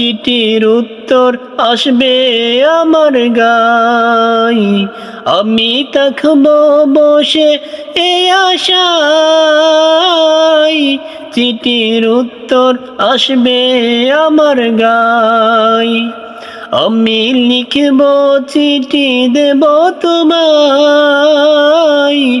চিঠির উত্তর আসবে আমার গাই। আমি থাকব বসে এই আশায় চিঠির উত্তর আসবে আমার গাই। আমি লিখব চিঠি দেব তোমায়।